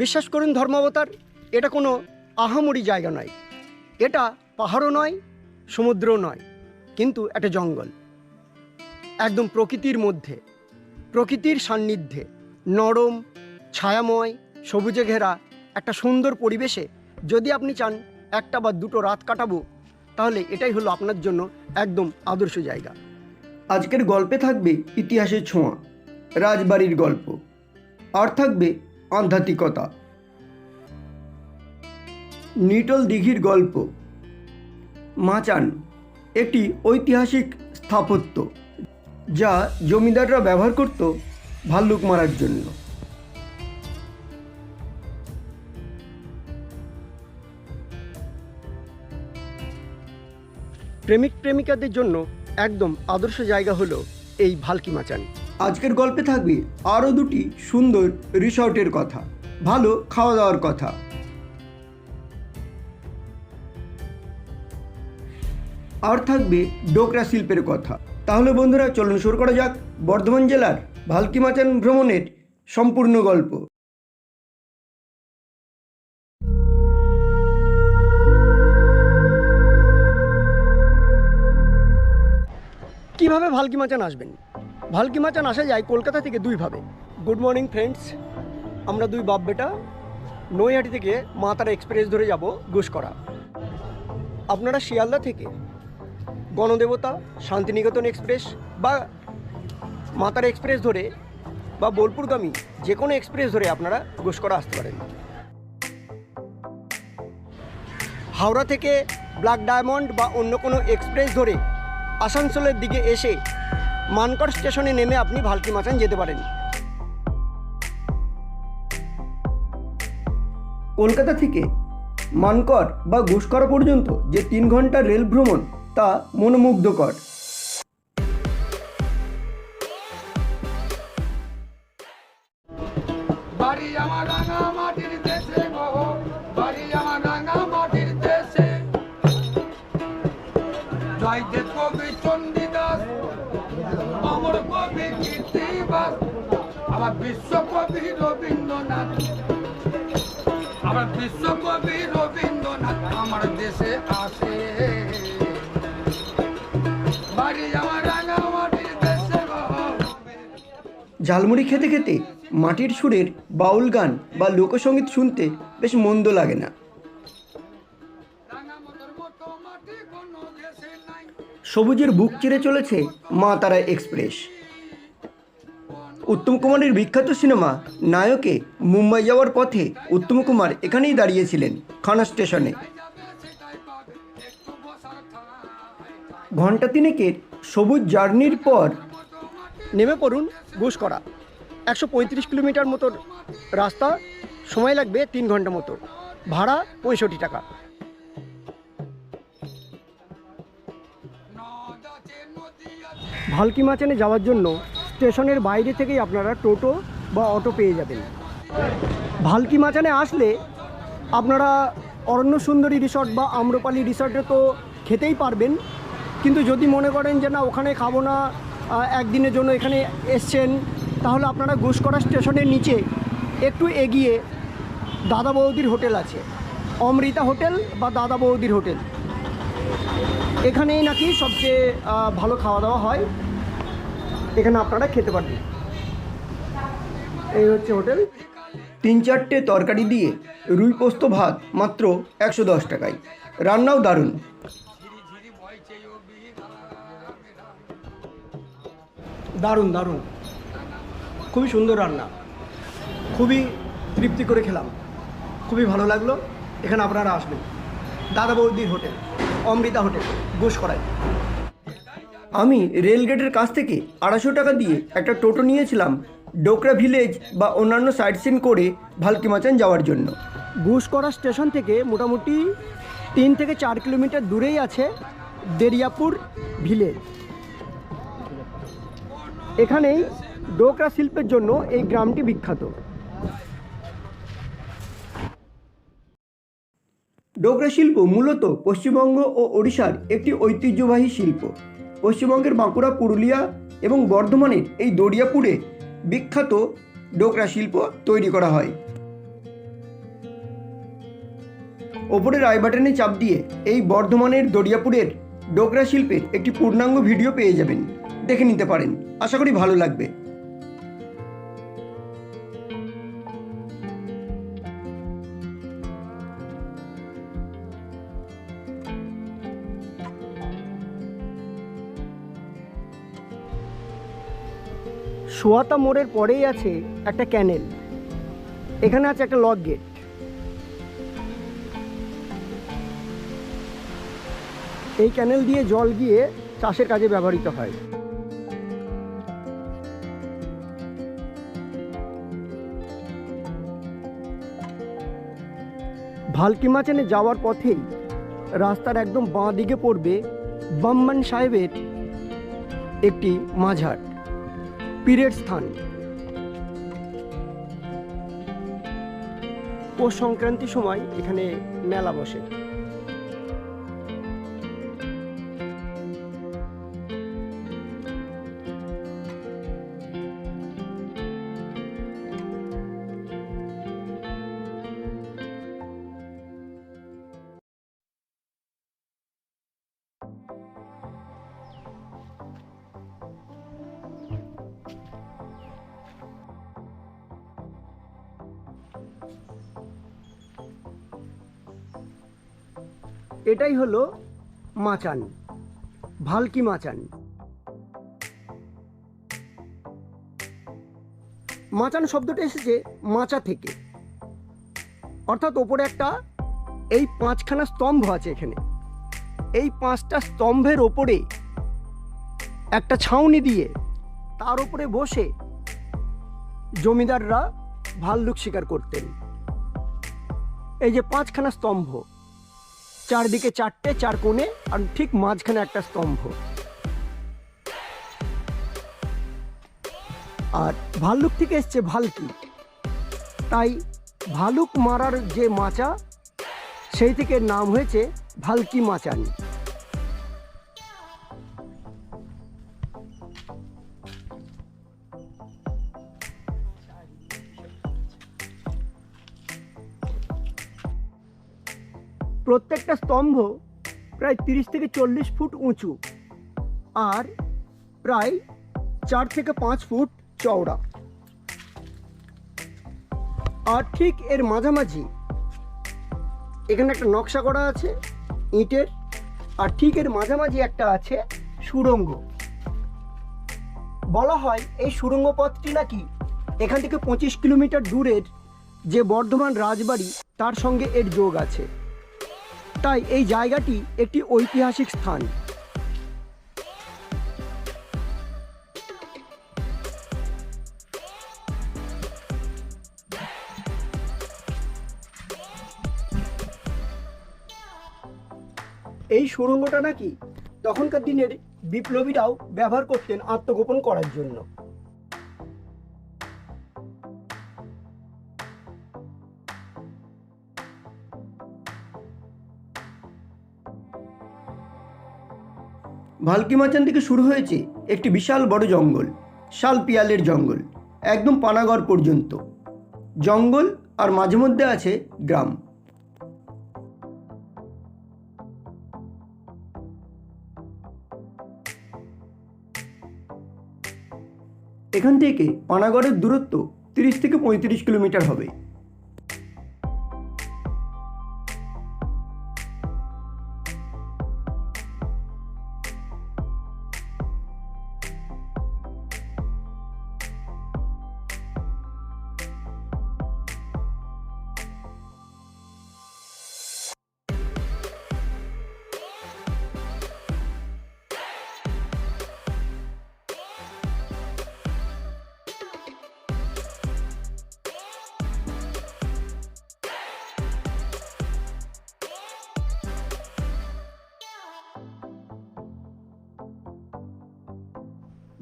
বিশ্বাস করুন ধর্মাবতার, এটা কোনো আহামরি জায়গা নয়। এটা পাহাড়ও নয়, সমুদ্রও নয়, কিন্তু একটা জঙ্গল। একদম প্রকৃতির মধ্যে, প্রকৃতির সান্নিধ্যে, নরম, ছায়াময়, সবুজে ঘেরা একটা সুন্দর পরিবেশে যদি আপনি চান একটা বা দুটো রাত কাটাবো তাহলে এটাই হলো আপনার জন্য একদম আদর্শ জায়গা। আজকের গল্পে থাকবে ইতিহাসের ছোঁয়া, রাজবাড়ির গল্প, আর থাকবে আধ্যাত্মিকতা। নিটল দিঘির গল্প, মাচান, একটি ঐতিহাসিক স্থাপত্য, যা জমিদাররা ব্যবহার করত ভাল্লুক মারার জন্য। প্রেমিক প্রেমিকাদের জন্য একদম আদর্শ জায়গা হলো এই ভালকি মাচান। আজকের গল্পে থাকবে আরও দুটি সুন্দর রিসর্টের কথা, ভালো খাওয়া দাওয়ার কথা। আর থাকবে ডোকরা শিল্পের কথা। তাহলে বন্ধুরা, চলুন শুরু করা যাক বর্ধমান জেলার ভালকি মাচান ভ্রমণের সম্পূর্ণ গল্প। কীভাবে ভালকি মাচান আসবেন? ভালকি মাচান আসা যায় কলকাতা থেকে দুইভাবে গুড মর্নিং ফ্রেন্ডস আমরা দুই বাপ বেটা নৈহাটি থেকে মাতারা এক্সপ্রেস ধরে যাব ঘুষকরা আপনারা শিয়ালদা থেকে গণদেবতা, শান্তিনিকেতন এক্সপ্রেস বা মাতারা এক্সপ্রেস ধরে বা বোলপুরগামী যে কোনো এক্সপ্রেস ধরে আপনারা ঘুষকরা আসতে পারেন। হাওড়া থেকে ব্ল্যাক ডায়মন্ড বা অন্য কোনো এক্সপ্রেস ধরে আসানসোলের দিকে এসে মানকড় স্টেশনে নেমে আপনি ভালকি মাচান যেতে পারেন। কলকাতা থেকে মানকর বা ঘুষকরা পর্যন্ত যে তিন ঘণ্টার রেল ভ্রমণ তা মনোমুগ্ধকর। জয়দেব কবি চণ্ডীদাস অমর কবি কীর্তিবাস, আবার বিশ্বকবি রবীন্দ্রনাথ। আবার বিশ্বকবি রবীন্দ্রনাথ আমার দেশে আসে। বাড়ি আমার ঝালমুড়ি খেতে খেতে মাটির সুরের বাউল গান বা লোকসঙ্গীত শুনতে বেশ মন্দ লাগে না। সবুজের বুক চিরে চলেছে মা তারা এক্সপ্রেস। উত্তম কুমারের বিখ্যাত সিনেমা নায়কে মুম্বাই যাওয়ার পথে উত্তম কুমার এখানেই দাঁড়িয়েছিলেন খানা স্টেশনে। ঘণ্টা তিনেকের সবুজ জার্নির পর নেমে পড়ুন বুশ করা একশো পঁয়ত্রিশ কিলোমিটার মতো রাস্তা, সময় লাগবে তিন ঘণ্টা মতো। ভাড়া পঁয়ষট্টি টাকা। ভালকি মাচানে যাওয়ার জন্য স্টেশনের বাইরে থেকেই আপনারা টোটো বা অটো পেয়ে যাবেন। ভালকি মাচানে আসলে আপনারা অরণ্য সুন্দরী রিসর্ট বা আম্রপালি রিসর্টে তো খেতেই পারবেন। কিন্তু যদি মনে করেন যে, না, ওখানে খাব না একদিনের জন্য এখানে এসছেন, তাহলে আপনারা ঘুষকরা স্টেশনের নিচে একটু এগিয়ে দাদা বৌদির হোটেল আছে। অমৃতা হোটেল বা দাদা বৌদির হোটেল। এখানেই নাকি সবচেয়ে ভালো খাওয়া দাওয়া হয়। এখানে আপনারা খেতে পারবেন। এই হচ্ছে হোটেল। তিন চারটে তরকারি দিয়ে রুই পোস্ত ভাত মাত্র একশো দশ টাকায়। রান্নাও দারুণ। দারুণ দারুণ। খুবই সুন্দর রান্না। খুবই তৃপ্তি করে খেলাম। খুবই ভালো লাগল। এখানে আপনারা আসবেন। দাদা বৌদির হোটেল অমৃতা হোটেল গোস করায় আমি রেলগেটের কাছ থেকে আড়াইশো টাকা দিয়ে একটা টোটো নিয়েছিলাম ডোকরা ভিলেজ বা অন্যান্য সাইট সিন করে ভালকিমাচান যাওয়ার জন্য। ঘুষকরা স্টেশন থেকে মোটামুটি তিন থেকে চার কিলোমিটার দূরেই আছে দেরিয়াপুর ভিলেজ। এখানেই ডোকরা শিল্পের জন্য এই গ্রামটি বিখ্যাত। ডোকরা শিল্প মূলত পশ্চিমবঙ্গ ও ওড়িশার একটি ঐতিহ্যবাহী শিল্প। পশ্চিমবঙ্গের বাঁকুড়া, পুরুলিয়া এবং বর্ধমানের এই দরিয়াপুরে বিখ্যাত ডোকরা শিল্প তৈরি করা হয়। ওপরের আই বাটনে চাপ দিয়ে এই বর্ধমানের দরিয়াপুরের ডোকরা শিল্পের একটি পূর্ণাঙ্গ ভিডিও পেয়ে যাবেন। দেখে নিতে পারেন। আশা করি ভালো লাগবে। সোয়াতা মোড়ের পরেই আছে একটা ক্যানেল। এখানে আছে একটা লক গেট। এই ক্যানেল দিয়ে জল গিয়ে চাষের কাজে ব্যবহৃত হয়। ভালকিমাচানে যাওয়ার পথেই রাস্তার একদম বাঁ দিকে পড়বে বাম্মান সাহেবের একটি মাঝার। পীরের স্থান। পৌষ সংক্রান্তির সময় এখানে মেলা বসে। এটাই হলো মাচান, ভালকি মাচান। মাচান শব্দটা এসেছে মাচা থেকে। অর্থাৎ ওপরে একটা এই পাঁচখানা স্তম্ভ আছে এখানে। এই পাঁচটা স্তম্ভের ওপরে একটা ছাউনি দিয়ে তার উপরে বসে জমিদাররা ভাল্লুক শিকার করতেন। এই যে পাঁচখানা স্তম্ভ চারদিকে চারটে, চার কোণে, আর ঠিক মাঝখানে একটা স্তম্ভ। আর ভাল্লুক থেকে এসছে ভালকি। তাই ভালুক মারার যে মাচা, সেই থেকে নাম হয়েছে ভালকি মাচান। প্রত্যেকটা স্তম্ভ প্রায় তিরিশ থেকে চল্লিশ ফুট উঁচু আর প্রায় চার থেকে পাঁচ ফুট চওড়া। আর ঠিক এর মাঝামাঝি এখানে একটা নকশা করা আছে ইটের, আর ঠিক এর মাঝামাঝি একটা আছে সুড়ঙ্গ। বলা হয় এই সুড়ঙ্গ পথটি নাকি এখান থেকে পঁচিশ কিলোমিটার দূরের যে বর্ধমান রাজবাড়ি, তার সঙ্গে এর যোগ আছে। তাই এই জায়গাটি একটি ঐতিহাসিক স্থান। এই সুড়ঙ্গটা নাকি তখনকার দিনের বিপ্লবীরাও ব্যবহার করতেন আত্মগোপন করার জন্য। ভালকিমাচান থেকে শুরু হয়েছে একটি বিশাল বড় জঙ্গল, শাল পিয়ালের জঙ্গল, একদম পানাগড় পর্যন্ত। জঙ্গল আর মাঝে মধ্যে আছে গ্রাম। এখান থেকে পানাগড়ের দূরত্ব তিরিশ থেকে পঁয়ত্রিশ কিলোমিটার হবে।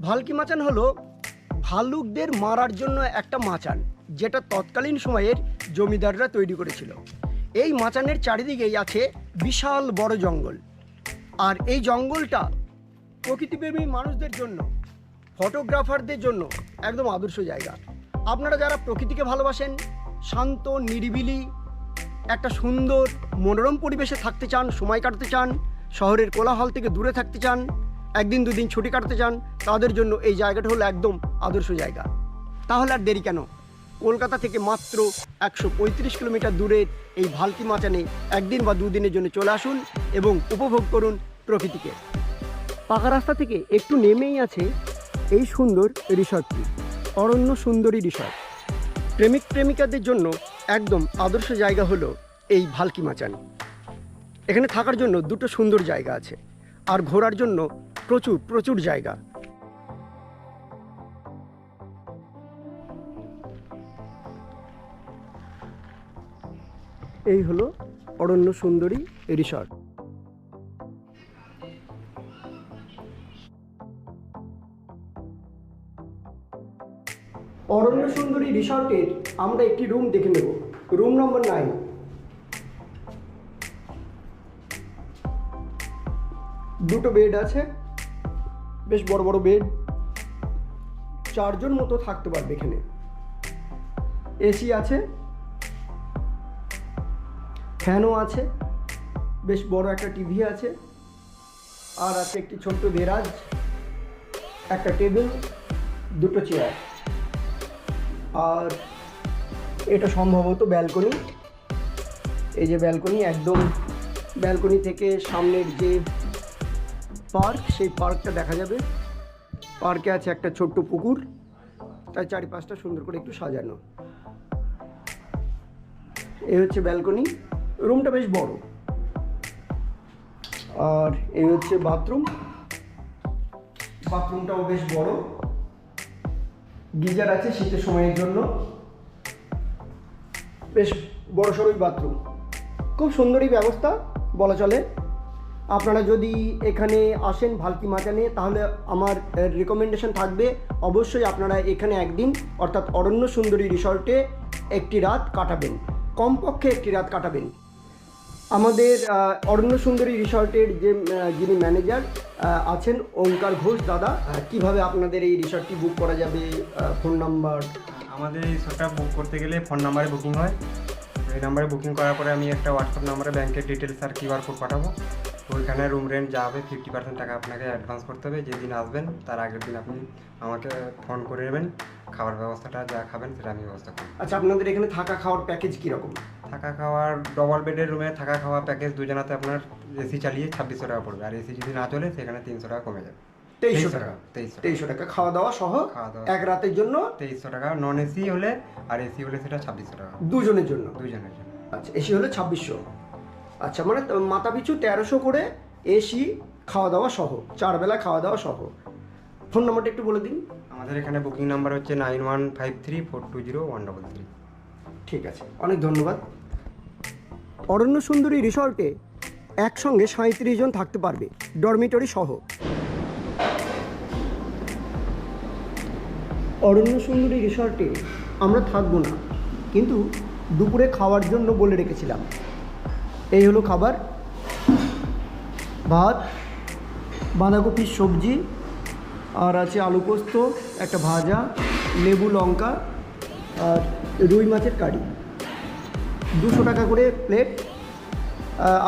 ভালকি মাচান হলো ভাল্লুকদের মারার জন্য একটা মাচান, যেটা তৎকালীন সময়ের জমিদাররা তৈরি করেছিল। এই মাচানের চারিদিকেই আছে বিশাল বড় জঙ্গল। আর এই জঙ্গলটা প্রকৃতিপ্রেমী মানুষদের জন্য, ফটোগ্রাফারদের জন্য একদম আদর্শ জায়গা। আপনারা যারা প্রকৃতিকে ভালোবাসেন, শান্ত, নিরিবিলি, একটা সুন্দর, মনোরম পরিবেশে থাকতে চান, সময় কাটাতে চান, শহরের কোলাহল থেকে দূরে থাকতে চান একদিন দুদিন ছুটি কাটাতে চান তাদের জন্য এই জায়গাটা হলো একদম আদর্শ জায়গা। তাহলে আর দেরি কেন? কলকাতা থেকে মাত্র একশো পঁয়ত্রিশ কিলোমিটার দূরের এই ভালকি মাচানে একদিন বা দুদিনের জন্য চলে আসুন এবং উপভোগ করুন প্রকৃতিকে। পাকা রাস্তা থেকে একটু নেমেই আছে এই সুন্দর রিসর্টটি, অরণ্য সুন্দরী রিসর্ট। প্রেমিক প্রেমিকাদের জন্য একদম আদর্শ জায়গা হলো এই ভালকি মাচান। এখানে থাকার জন্য দুটো সুন্দর জায়গা আছে, আর ঘোরার জন্য প্রচুর প্রচুর জায়গা। এই হলো অরণ্য সুন্দরী রিসর্ট। অরণ্য সুন্দরী রিসর্টের আমরা একটি রুম দেখে নেব। Room number nine. দুটো বেড আছে। বেশ বড় বড় বেড চারজন মতো থাকতে পারবে এখানে। এসি আছে ফ্যানও আছে, বেশ বড় একটা টিভি আছে, আর আছে একটি ছোট্ট দেরাজ একটা টেবিল দুটো চেয়ার আর এটা সম্ভবত ব্যালকনি এই যে ব্যালকনি একদম ব্যালকনি থেকে সামনের যে পার্ক, সেই পার্কটা দেখা যাবে। পার্কে আছে একটা ছোট্ট পুকুর, তার চারিপাশটা সুন্দর করে একটু সাজানো। এই হচ্ছে ব্যালকনি, রুমটা বেশ বড়। আর এই হচ্ছে বাথরুম, বাথরুমটাও বেশ বড়। গিজার আছে শীতের সময়ের জন্য। বেশ বড় সড়ই বাথরুম। খুব সুন্দরই ব্যবস্থা, বলা চলে। আপনারা যদি এখানে আসেন ভালকি মাচানে, তাহলে আমার রেকমেন্ডেশন থাকবে, অবশ্যই আপনারা এখানে একদিন, অর্থাৎ অরণ্য সুন্দরী রিসর্টে একটি রাত কাটাবেন, কমপক্ষে একটি রাত কাটাবেন। আমাদের অরণ্য সুন্দরী রিসর্টের যে যিনি ম্যানেজার আছেন ওঙ্কার ঘোষ দাদা কীভাবে আপনাদের এই রিসর্টটি বুক করা যাবে ফোন নাম্বার? আমাদের এই শোটা বুক করতে গেলে ফোন নাম্বারে বুকিং হয়। এই নাম্বারে বুকিং করার পরে আমি একটা হোয়াটসঅ্যাপ নাম্বারে ব্যাংকের ডিটেলস আর কিউআর কোড পাঠাবো। তো ওইখানে রুম রেন্ট যা হবে ফিফটি পার্সেন্ট টাকা আপনাকে অ্যাডভান্স করতে হবে। যেদিন আসবেন তার আগের দিন আপনি আমাকে ফোন করে নেবেন। খাবার ব্যবস্থাটা যা খাবেন সেটা আমি ব্যবস্থা করব। আচ্ছা আপনাদের এখানে থাকা খাওয়ার প্যাকেজ কীরকম? থাকা খাওয়ার ডবল বেডের রুমে থাকা খাওয়া প্যাকেজ দুজনাতে আপনার এসি চালিয়ে ছাব্বিশশো টাকা পড়বে। আর এসি যদি না চলে সেখানে তিনশো টাকা কমে যাবে। তেইশশো টাকা? তেইশশো টাকা। খাওয়া দাওয়া সহ এক রাতের জন্য? তেইশশো টাকা। নন এসি হলে আর এসি হলে সেটা ছাব্বিশশো টাকা। দুজনের জন্য? দুজনের জন্য। আচ্ছা এসি হলে ছাব্বিশশো। আচ্ছা মানে মাথা পিছু তেরোশো করে এসি খাওয়া দাওয়া সহ চার বেলা খাওয়া দাওয়া সহ। ফোন নাম্বারটা একটু বলে দিন। আমাদের এখানে বুকিং নাম্বার হচ্ছে nine one five three four two zero one double three ঠিক আছে অনেক ধন্যবাদ। অরণ্য সুন্দরী রিসর্টে একসঙ্গে সাঁত্রিশ জন থাকতে পারবে ডরমিটরি সহ। অরণ্য সুন্দরী রিসর্টে আমরা থাকব না কিন্তু দুপুরে খাওয়ার জন্য বলে রেখেছিলাম। এই হলো খাবার। ভাত বাঁধাকপির সবজি, আর আছে আলু পোস্ত, একটা ভাজা, লেবু লঙ্কা, আর রুই মাছের কারি। দুশো টাকা করে প্লেট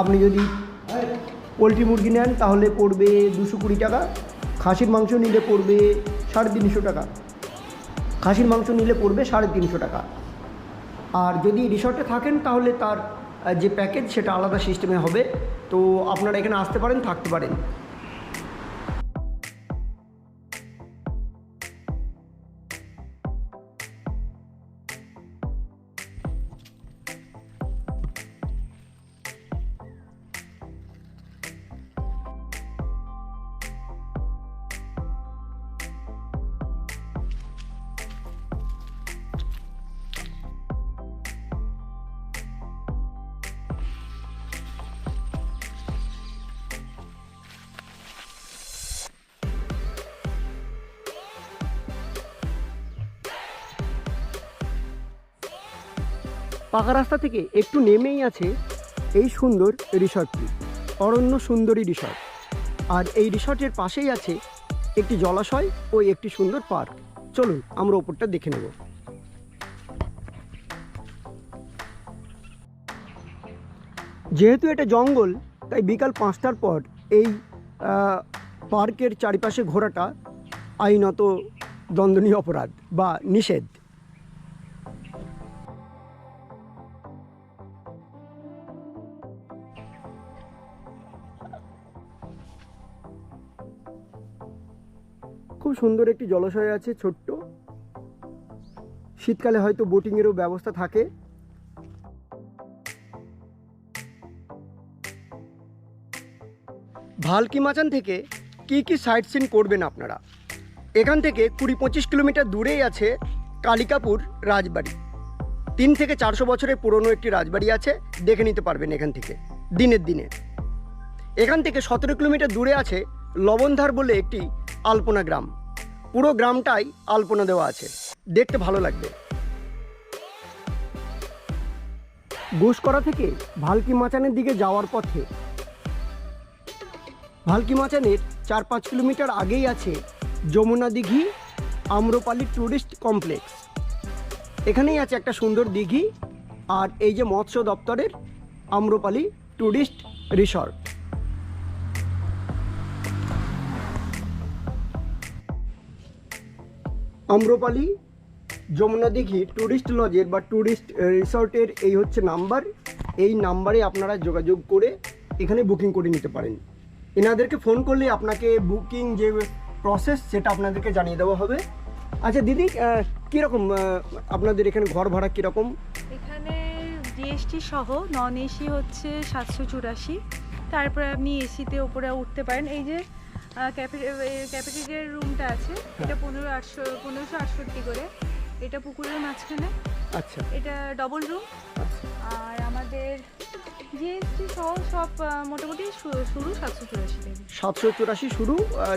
আপনি যদি পোলট্রি মুরগি নেন, তাহলে পড়বে দুশো কুড়ি টাকা। খাসির মাংস নিলে পড়বে সাড়ে তিনশো টাকা। খাসির মাংস নিলে পড়বে সাড়ে তিনশো টাকা। আর যদি রিসর্টে থাকেন, তাহলে তার যে প্যাকেজ সেটা আলাদা সিস্টেমে হবে। তো আপনারা এখানে আসতে পারেন থাকতে পারেন। পাকা রাস্তা থেকে একটু নেমেই আছে এই সুন্দর রিসর্টটি, অরণ্য সুন্দরী রিসর্ট। আর এই রিসর্টের পাশেই আছে একটি জলাশয় ও একটি সুন্দর পার্ক। চলুন, আমরা ওপরটা দেখে নেব। যেহেতু এটা জঙ্গল, তাই বিকাল পাঁচটার পর এই পার্কের চারিপাশে ঘোরাটা আইনত দণ্ডনীয় অপরাধ বা নিষেধ। সুন্দর একটি জলাশয় আছে, ছোট্ট। শীতকালে হয়তো বোটিংয়েরও ব্যবস্থা থাকে। ভালকি মাচান থেকে কি কি সাইট সিন করবেন আপনারা? এখান থেকে কুড়ি পঁচিশ কিলোমিটার দূরেই আছে কালিকাপুর রাজবাড়ি। তিন থেকে চারশো বছরের পুরনো একটি রাজবাড়ি আছে, দেখে নিতে পারবেন এখান থেকে, দিনের দিনে। এখান থেকে সতেরো কিলোমিটার দূরে আছে লবণধার বলে একটি আলপনা গ্রাম। পুরো গ্রামটাই আলপনা দেওয়া আছে। দেখতে ভালো লাগবে। ঘুষকরা থেকে ভালকি মাচানের দিকে যাওয়ার পথে। ভালকি মাচানের চার পাঁচ কিলোমিটার আগেই আছে যমুনা দিঘি আম্রপালি ট্যুরিস্ট কমপ্লেক্স। এখানেই আছে একটা সুন্দর দিঘি আর এই যে মৎস্য দপ্তরের Amrapali tourist resort. Amrapali, Jamuna Dighi tourist লজের বা ট্যুরিস্ট রিসর্টের এই হচ্ছে নাম্বার এই নাম্বারে আপনারা যোগাযোগ করে এখানে বুকিং করে নিতে পারেন। এনাদেরকে ফোন করলে আপনাকে বুকিং যে প্রসেস সেটা আপনাদেরকে জানিয়ে দেওয়া হবে। আচ্ছা দিদি কীরকম আপনাদের এখানে ঘর ভাড়া কীরকম? এখানে জিএসটি সহ নন এসি হচ্ছে সাতশো চুরাশি। তারপরে আপনি এসিতে ওপরে উঠতে পারেন। এই যে ক্যাপিটেটের রুমটা আছে। এটা পনেরো আটশো পনেরোশো আটষট্টি করে। এটা পুকুরের মাঝখানে। আচ্ছা। এটা ডবল রুম আচ্ছা। আর আমাদের জিএসটি সহ সব মোটামুটি শুরু সাতশো চুরাশি থেকে। সাতশো চুরাশি শুরু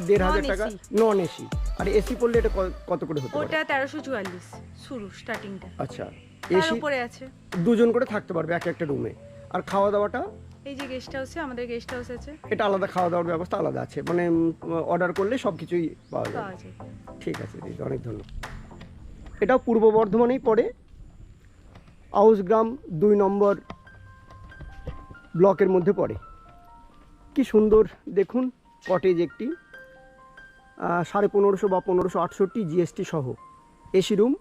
দেড় হাজার টাকা। নন এসি আর এসি পড়লে এটা কত করে হতে ওটা তেরোশো চুয়াল্লিশ শুরু স্টার্টিংটা আচ্ছা। এসি উপরে আছে। দুজন করে থাকতে পারবে এক একটা রুমে আর খাওয়া দাওয়াটা এই যে গেস্ট হাউসে আমাদের গেস্ট হাউস আছে। এটা আলাদা খাওয়া দাওয়ার ব্যবস্থা আলাদা আছে। মানে অর্ডার করলে সব কিছুই পাওয়া যায়। ঠিক আছে দিদি অনেক ধন্যবাদ। এটাও পূর্ব বর্ধমানেই পড়ে। আউসগ্রাম দুই নম্বর ব্লকের মধ্যে পড়ে। কি সুন্দর দেখুন কটেজ একটি। সাড়ে পনেরোশো বা পনেরোশো আটষট্টি জিএসটি সহ। এসি রুম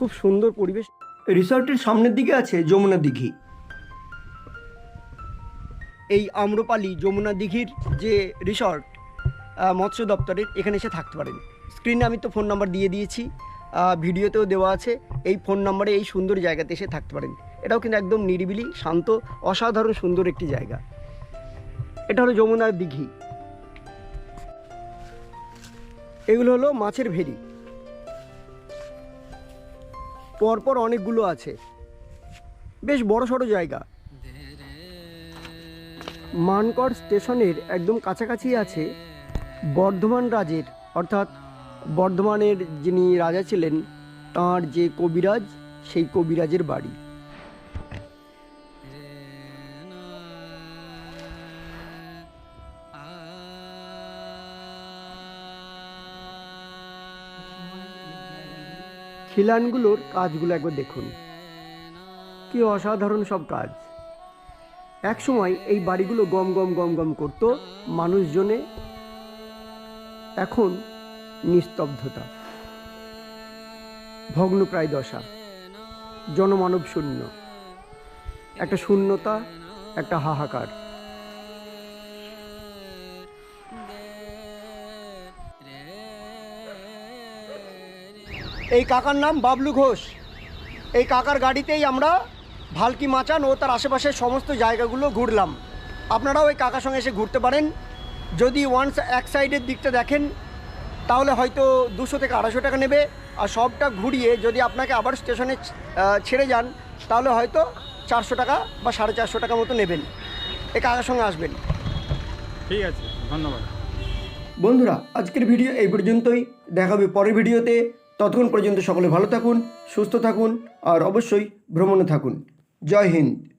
খুব সুন্দর পরিবেশ। রিসর্টের সামনের দিকে আছে যমুনা দিঘি। এই আম্রপালি যমুনা দিঘির যে রিসর্ট মৎস্য দপ্তরের এখানে এসে থাকতে পারেন। স্ক্রিনে আমি তো ফোন নাম্বার দিয়ে দিয়েছি ভিডিওতেও দেওয়া আছে। এই ফোন নাম্বারে এই সুন্দর জায়গাতে এসে থাকতে পারেন। এটাও কিন্তু একদম নিরিবিলি শান্ত অসাধারণ সুন্দর একটি জায়গা। এটা হলো যমুনার দিঘি। এগুলো হলো মাছের ভেরি পরপর অনেকগুলো আছে। বেশ বড় সড়ো জায়গা। মানকড় স্টেশনের একদম কাছাকাছি আছে বর্ধমান রাজের, অর্থাৎ বর্ধমানের যিনি রাজা ছিলেন, তাঁর যে কবিরাজ, সেই কবিরাজের বাড়ি। খিলানগুলোর কাজগুলো একবার দেখুন। কি অসাধারণ সব কাজ। এক সময় এই বাড়িগুলো গম গম গম গম করতো মানুষজনে। এখন নিস্তব্ধতা। ভগ্নপ্রায় দশা। জনমানব শূন্য। একটা শূন্যতা, একটা হাহাকার। এই কাকার নাম বাবলু ঘোষ। এই কাকার গাড়িতেই আমরা ভালকি মাচান ও তার আশেপাশের সমস্ত জায়গাগুলো ঘুরলাম। আপনারাও ওই কাকার সঙ্গে এসে ঘুরতে পারেন। যদি ওয়ান্স এক সাইডের দিকটা দেখেন তাহলে হয়তো দুশো থেকে আড়াইশো টাকা নেবে। আর সবটা ঘুরিয়ে যদি আপনাকে আবার স্টেশনে ছেড়ে যান তাহলে হয়তো চারশো টাকা বা সাড়ে চারশো টাকা মতো নেবেন। এই কাকার সঙ্গে আসবেন। ঠিক আছে ধন্যবাদ। বন্ধুরা আজকের ভিডিও এই পর্যন্তই। দেখাবে পরের ভিডিওতে। ততক্ষণ পর্যন্ত সকলে ভালো থাকুন সুস্থ থাকুন আর অবশ্যই ভ্রমণে থাকুন। জয় হিন্দ।